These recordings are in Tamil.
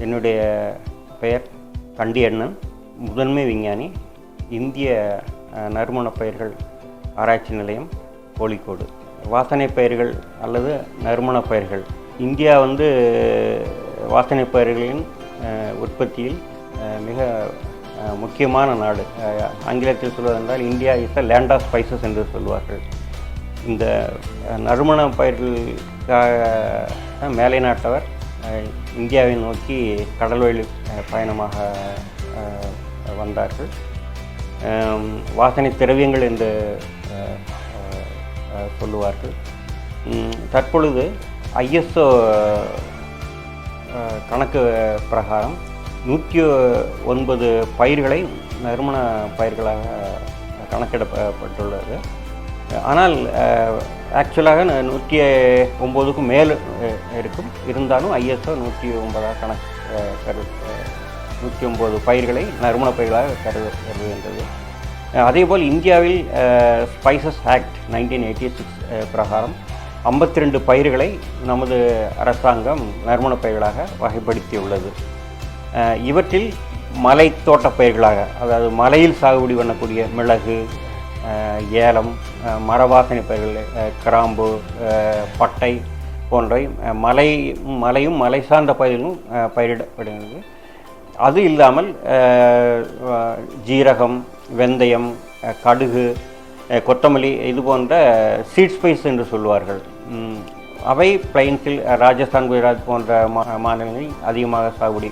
என்னுடைய பெயர் கண்டியண்ணன் முதன்மை விஞ்ஞானி இந்திய நறுமண நறுமணப் பயிர்கள் ஆராய்ச்சி நிலையம் கோழிக்கோடு. வாசனை பயிர்கள் அல்லது நறுமணப் பயிர்கள். இந்தியா வந்து வாசனை பயிர்களின் உற்பத்தியில் மிக முக்கியமான நாடு. ஆங்கிலத்தில் சொல்வதென்றால் India is a land of spices என்று சொல்வார்கள். இந்த நறுமண பயிர்களுக்காக மேலை நாட்டவர் இந்தியாவை நோக்கி கடல்வழி பயணமாக வந்தார்கள். வாசனை திரவியங்கள் என்று சொல்லுவார்கள். தற்பொழுது ஐஎஸ்ஓ கணக்கு பிரகாரம் நூற்றி ஒன்பது பயிர்களை நறுமண பயிர்களாக கணக்கிடப்பட்டுள்ளது. ஆனால் ஆக்சுவலாக நூற்றி ஒம்போதுக்கும் மேல் இருக்கும். இருந்தாலும் ஐஎஸ்ஓ நூற்றி ஒன்பதாக கணக்கு கரு நூற்றி ஒம்பது பயிர்களை நறுமண பயிர்களாக கருது கருதுகின்றது. அதேபோல் இந்தியாவில் spices act nineteen eighty six பிரகாரம் ஐம்பத்தி ரெண்டு பயிர்களை நமது அரசாங்கம் நறுமண பயிர்களாக வகைப்படுத்தியுள்ளது. இவற்றில் மலை தோட்ட பயிர்களாக அதாவது மலையில் சாகுபடி பண்ணக்கூடிய மிளகு ஏலம் மரவாசனை பயிர்கள் கிராம்பு பட்டை போன்றவை மலை மலையும் மலை சார்ந்த பயிர்களும் பயிரிடப்படுகிறது. அது இல்லாமல் ஜீரகம் வெந்தயம் கடுகு கொத்தமல்லி இது போன்ற சீட் ஸ்பைஸ் என்று சொல்வார்கள் அவை பிளைன்ஸில் ராஜஸ்தான் குஜராத் போன்ற மா மாநிலங்களில் அதிகமாக சாகுபடி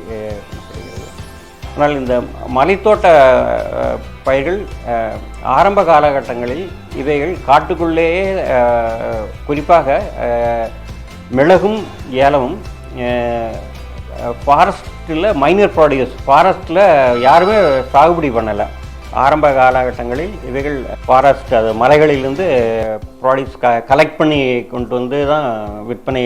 ஆனால் இந்த மலைத்தோட்ட பயிர்கள் ஆரம்ப காலகட்டங்களில் இவைகள் காட்டுக்குள்ளேயே குறிப்பாக மிளகும் ஏலமும் ஃபாரஸ்ட்டில் மைனர் ப்ராடியூஸ் ஃபாரஸ்ட்டில் யாருமே சாகுபடி பண்ணலை. ஆரம்ப காலகட்டங்களில் இவைகள் ஃபாரஸ்ட் அது மலைகளிலிருந்து ப்ராடியூஸ் க கலெக்ட் பண்ணி கொண்டு வந்து தான் விற்பனை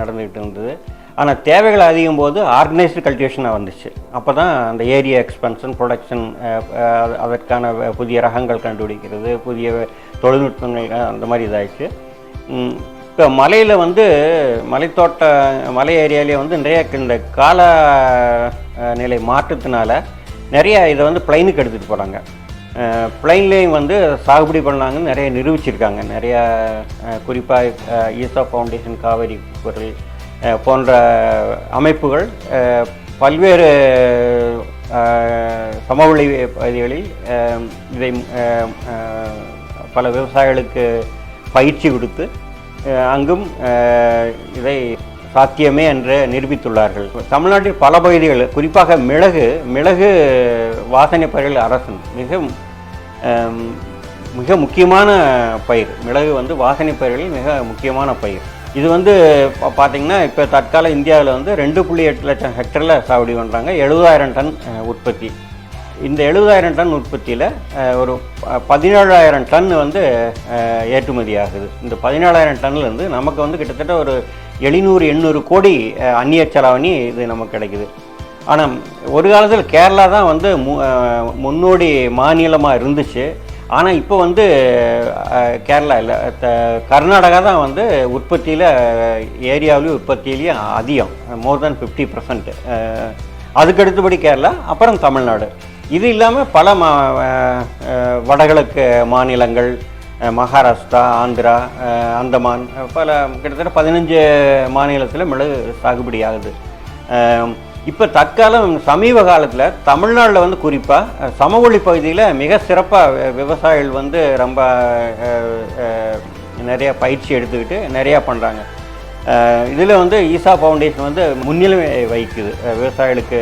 நடந்துக்கிட்டு இருந்தது. ஆனால் தேவைகள் அதிகம் போது ஆர்கனைஸ்டு கல்டிவேஷனாக வந்துச்சு. அப்போ தான் அந்த ஏரியா எக்ஸ்பென்ஷன் ப்ரொடக்ஷன் அதற்கான புதிய ரகங்கள் கண்டுபிடிக்கிறது புதிய தொழில்நுட்பங்கள் அந்த மாதிரி இதாகிடுச்சு இப்போ மலையில் வந்து மலைத்தோட்ட மலை ஏரியாலே வந்து நிறைய இந்த கால நிலை மாற்றத்தினால நிறைய இதை வந்து பிளைனுக்கு எடுத்துகிட்டு போகிறாங்க பிளைன்லேயும் வந்து சாகுபடி பண்ணாங்கன்னு நிறைய நிரூபிச்சிருக்காங்க. நிறையா குறிப்பாக ஈசா ஃபவுண்டேஷன் காவேரி பொருள் போன்ற அமைப்புகள் பல்வேறு சமவெளி பகுதிகளில் இதை பல விவசாயிகளுக்கு பயிற்சி கொடுத்து அங்கும் இதை சாத்தியமே என்று நிரூபித்துள்ளார்கள். தமிழ்நாட்டில் பல பகுதிகள் குறிப்பாக மிளகு மிளகு வாசனை பயிர்கள் அரசன். மிக மிக முக்கியமான பயிர். மிளகு வந்து வாசனை பயிர்களில் மிக முக்கியமான பயிர். இது வந்து பா- பார்த்தீங்கன்னா இப்போ தற்கால இந்தியாவில் வந்து ரெண்டு புள்ளி எட்டு லட்சம் ஹெக்டரில் சாகுபடி பண்ணுறாங்க எழுபதாயிரம் டன் உற்பத்தி. இந்த எழுபதாயிரம் டன் உற்பத்தியில் ஒரு பதினேழாயிரம் டன் வந்து ஏற்றுமதி ஆகுது. இந்த பதினேழாயிரம் டன்லேருந்து நமக்கு வந்து கிட்டத்தட்ட ஒரு எழுநூறு எண்ணூறு கோடி அந்நிய செலாவணி இது நமக்கு கிடைக்குது. ஆனால் ஒரு காலத்தில் கேரளா தான் வந்து மு முன்னோடி மாநிலமாக இருந்துச்சு. ஆனால் இப்போ வந்து கேரளா இல்லை த- கர்நாடகா தான் வந்து உற்பத்தியில் ஏரியாவிலையும் உற்பத்தியிலையும் அதிகம். மோர் தென் ஃபிஃப்டி பர்சன்ட் அதுக்கு அடுத்தபடி கேரளா அப்புறம் தமிழ்நாடு. இது இல்லாமல் பல மா வடகிழக்கு மாநிலங்கள் மகாராஷ்டிரா ஆந்திரா அந்தமான் பல கிட்டத்தட்ட பதினஞ்சு மாநிலத்தில் மிளகு சாகுபடி ஆகுது இப்போ தற்காலம் சமீப காலத்தில் தமிழ்நாட்டில் வந்து குறிப்பாக சமவெளி பகுதியில் மிக சிறப்பாக விவசாயிகள் வந்து ரொம்ப நிறையா பயிற்சி எடுத்துக்கிட்டு நிறையா பண்ணுறாங்க இதில் வந்து ஈசா ஃபவுண்டேஷன் வந்து முன்னிலை வகிக்குது. விவசாயிகளுக்கு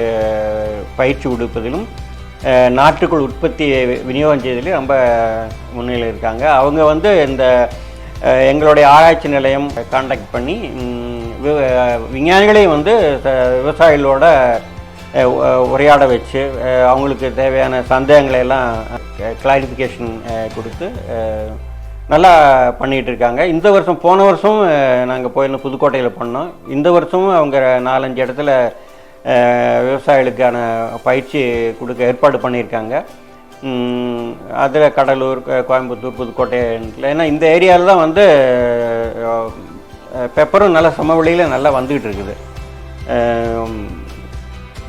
பயிற்சி கொடுப்பதிலும் நாட்டுக்குள் உற்பத்தி விநியோகம் செய்ததிலும் ரொம்ப முன்னிலை இருக்காங்க. அவங்க வந்து இந்த எங்களுடைய ஆராய்ச்சி நிலையம் காண்டாக்ட் பண்ணி விஞ்ஞானிகளையும் வந்து விவசாயிகளோட உரையாட வச்சு அவங்களுக்கு தேவையான சந்தேகங்களை எல்லாம் கிளாரிஃபிகேஷன் கொடுத்து நல்லா பண்ணிகிட்டு இருக்காங்க. இந்த வருஷம் போன வருஷம் நாங்கள் போயிருந்தோம் புதுக்கோட்டையில் பண்ணோம். இந்த வருஷமும் அவங்க நாலஞ்சு இடத்துல விவசாயிகளுக்கான பயிற்சி கொடுக்க ஏற்பாடு பண்ணியிருக்காங்க. அதில் கடலூர் கோயம்புத்தூர் புதுக்கோட்டை ஏன்னா இந்த ஏரியாவில் தான் வந்து பெப்பரும் நல்ல சமவெளியில் நல்லா வந்துக்கிட்டு இருக்குது.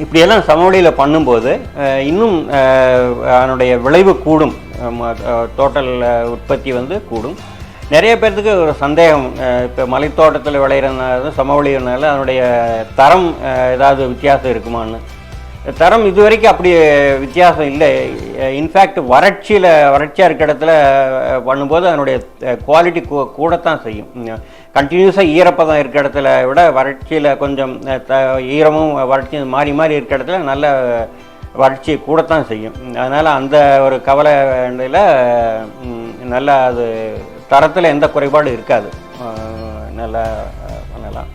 இப்படியெல்லாம் சமவெளியில் பண்ணும்போது இன்னும் அதனுடைய விளைவு கூடும். டோட்டல் உற்பத்தி வந்து கூடும். நிறைய பேர்த்துக்கு ஒரு சந்தேகம் இப்போ மலைத்தோட்டத்தில் விளையிறதுனால சமவெளினால அதனுடைய தரம் ஏதாவது வித்தியாசம் இருக்குமான்னு. தரம் இது வரைக்கும் அப்படி வித்தியாசம் இல்லை. இன்ஃபேக்ட் வறட்சியில் வறட்சியாக இருக்க இடத்துல பண்ணும்போது அதனுடைய குவாலிட்டி கூ கூடத்தான் செய்யும். கண்டினியூஸாக ஈரப்பதம் இருக்க இடத்துல விட வறட்சியில் கொஞ்சம் த ஈரமும் வறட்சியும் மாறி மாறி இருக்க இடத்துல நல்ல வறட்சி கூடத்தான் செய்யும். அதனால் அந்த ஒரு கவலை வேண்டியில் நல்லா அது தரத்தில் எந்த குறைபாடும் இருக்காது. நல்லா பண்ணலாம்.